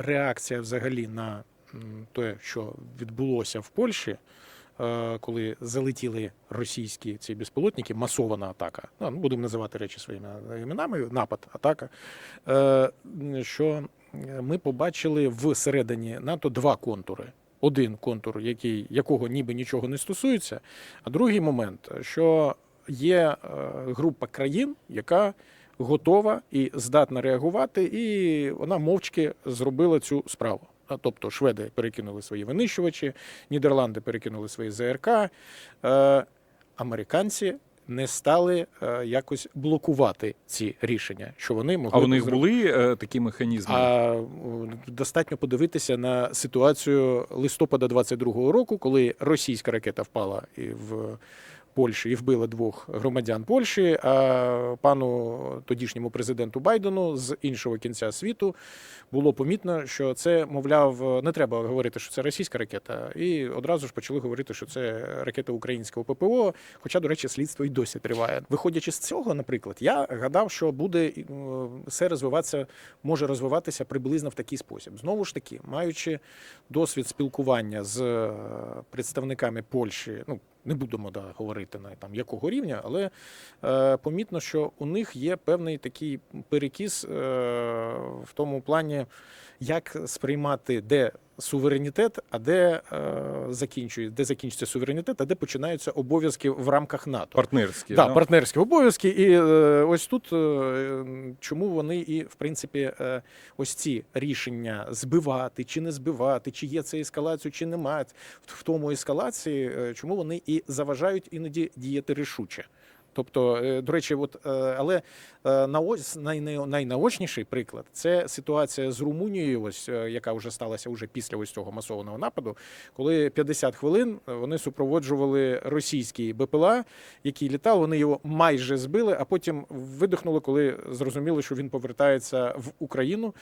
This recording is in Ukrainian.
реакція взагалі на те, що відбулося в Польщі, е, коли залетіли російські ці безпілотники, масована атака. Ну, будемо називати речі своїми іменами, напад, атака. е, Що ми побачили всередині НАТО два контури. Один контур, який, якого ніби нічого не стосується, а другий момент, що є е, група країн, яка готова і здатна реагувати, і вона мовчки зробила цю справу. Тобто шведи перекинули свої винищувачі, Нідерланди перекинули свої ЗРК, е, американці не стали е, якось блокувати ці рішення, що вони могли А у них були е, такі механізми? А достатньо подивитися на ситуацію листопада 22-го року, коли російська ракета впала і в Польщі і вбила двох громадян Польщі. А пану тодішньому президенту Байдену з іншого кінця світу було помітно, що це, мовляв, не треба говорити, що це російська ракета, і одразу ж почали говорити, що це ракета українського ППО. Хоча, до речі, слідство і досі триває. Виходячи з цього, наприклад, я гадав, що буде е, все розвиватися, може розвиватися приблизно в такий спосіб. Знову ж таки, маючи досвід спілкування з представниками Польщі, ну не будемо да, говорити на там якого рівня, але е, помітно, що у них є певний такий перекіс е, в тому плані, як сприймати де суверенітет, а де е, закінчує, де закінчується суверенітет, а де починаються обов'язки в рамках НАТО. Партнерські. Да, да? партнерські обов'язки, і е, ось тут е, чому вони і в принципі е, ось ці рішення збивати чи не збивати, чи є це ескалацію, чи немає в тому ескалації, е, чому вони і заважають іноді діяти рішуче. Тобто, е, до речі, от е, але е, найнаочніший приклад це ситуація з Румунією, ось яка вже сталася уже після ось цього масованого нападу, коли 50 хвилин вони супроводжували російський БПЛА, який літав. Вони його майже збили, а потім видихнули, коли зрозуміли, що він повертається в Україну,